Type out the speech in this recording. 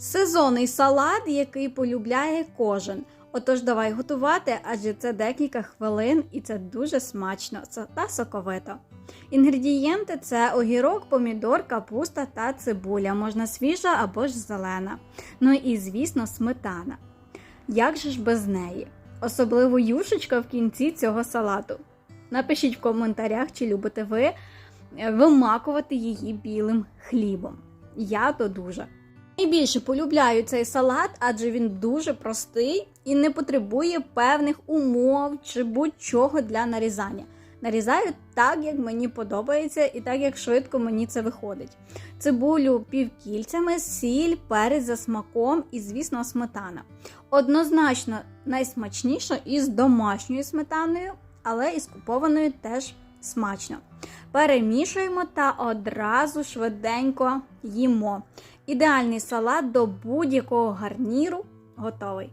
Сезонний салат, який полюбляє кожен. Отож, давай готувати, адже це декілька хвилин і це дуже смачно та соковито. Інгредієнти це огірок, помідор, капуста та цибуля, можна свіжа або ж зелена. Ну і, звісно, сметана. Як же ж без неї? Особливо юшечка в кінці цього салату. Напишіть в коментарях, чи любите ви е, вимакувати її білим хлібом. Я то дуже. Найбільше полюбляю цей салат, адже він дуже простий і не потребує певних умов чи будь-чого для нарізання. Нарізаю так, як мені подобається, і так, як швидко мені це виходить. Цибулю півкільцями, сіль, перець за смаком і, звісно, сметана. Однозначно найсмачніше із домашньою сметаною, але із купованою теж смачно. Перемішуємо та одразу швиденько їмо. Ідеальний салат до будь-якого гарніру готовий.